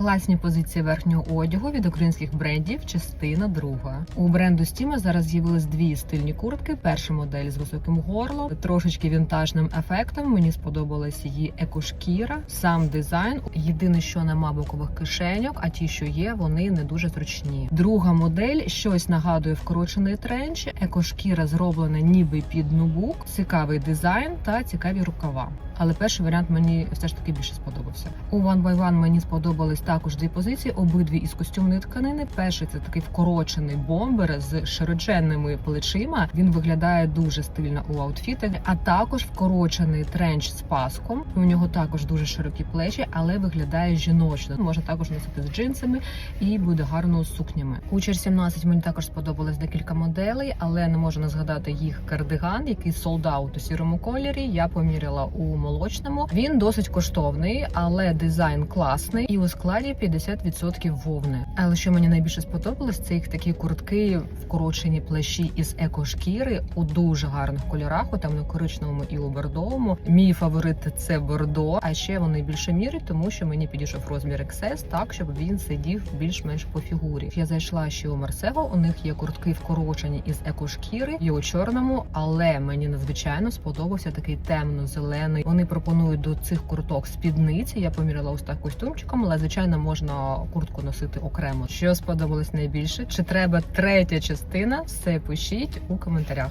Класні позиції верхнього одягу від українських брендів. Частина друга. У бренду Стіма зараз з'явились дві стильні куртки. Перша модель з високим горлом, трошечки вінтажним ефектом. Мені сподобалась її екошкіра, сам дизайн. Єдине, що нема бокових кишеньок, а ті, що є, вони не дуже зручні. Друга модель щось нагадує вкорочений тренч. Екошкіра зроблена ніби під нубук, цікавий дизайн та цікаві рукава. Але перший варіант мені все ж таки більше сподобався. У One by One мені сподобались також дві позиції, обидві із костюмної тканини. Перший це такий вкорочений бомбер з широченними плечима. Він виглядає дуже стильно у аутфітах, а також вкорочений тренч з паском. У нього також дуже широкі плечі, але виглядає жіночно. Можна також носити з джинсами і буде гарно з сукнями. У Чер 17 мені також сподобалось декілька моделей, але не можу не згадати їх кардиган, який солдаут у сірому кольорі. Я поміряла у молочному. Він досить коштовний, але дизайн класний і у складі 50% вовни. Але що мені найбільше сподобалось, це їх такі куртки вкорочені плащі із екошкіри у дуже гарних кольорах, у темно-коричневому і у бордовому. Мій фаворит це бордо. А ще вони більше міри, тому що мені підійшов розмір XS, так щоб він сидів більш-менш по фігурі. Я зайшла ще у Марсего. У них є куртки вкорочені із екошкіри і у чорному, але мені надзвичайно сподобався такий темно-зелений. Вони пропонують до цих курток спідниці. Я поміряла ось так костюмчиком, але звичайно можна куртку носити окремо. Що сподобалось найбільше? Чи треба третя частина? Все пишіть у коментарях.